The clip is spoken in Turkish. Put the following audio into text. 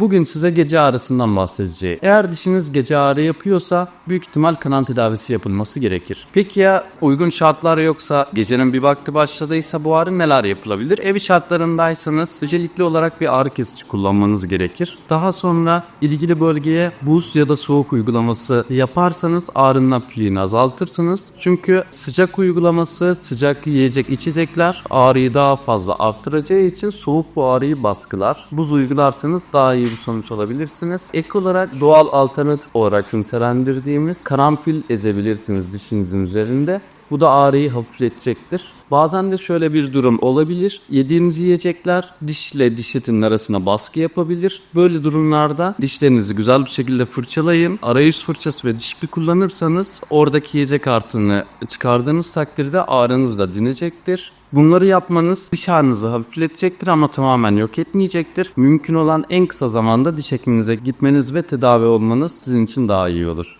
Bugün size gece ağrısından bahsedeceğim. Eğer dişiniz gece ağrı yapıyorsa büyük ihtimal kanal tedavisi yapılması gerekir. Peki ya uygun şartlar yoksa gecenin bir vakti başladıysa bu ağrı neler yapılabilir? Ev şartlarındaysanız öncelikli olarak bir ağrı kesici kullanmanız gerekir. Daha sonra ilgili bölgeye buz ya da soğuk uygulaması yaparsanız ağrının hafifliğini azaltırsınız. Çünkü sıcak uygulaması, sıcak yiyecek içecekler ağrıyı daha fazla arttıracağı için soğuk bu ağrıyı baskılar. Buz uygularsanız daha iyi bir sonuç alabilirsiniz. Ek olarak doğal alternatif olarak nitelendirdiğimiz karanfil ezebilirsiniz dişinizin üzerinde. Bu da ağrıyı hafifletecektir. Bazen de şöyle bir durum olabilir. Yediğiniz yiyecekler dişle diş etinin arasına baskı yapabilir. Böyle durumlarda dişlerinizi güzel bir şekilde fırçalayın. Arayüz fırçası ve diş ipi kullanırsanız oradaki yiyecek artığını çıkardığınız takdirde ağrınız da dinecektir. Bunları yapmanız diş ağrınızı hafifletecektir ama tamamen yok etmeyecektir. Mümkün olan en kısa zamanda diş hekiminize gitmeniz ve tedavi olmanız sizin için daha iyi olur.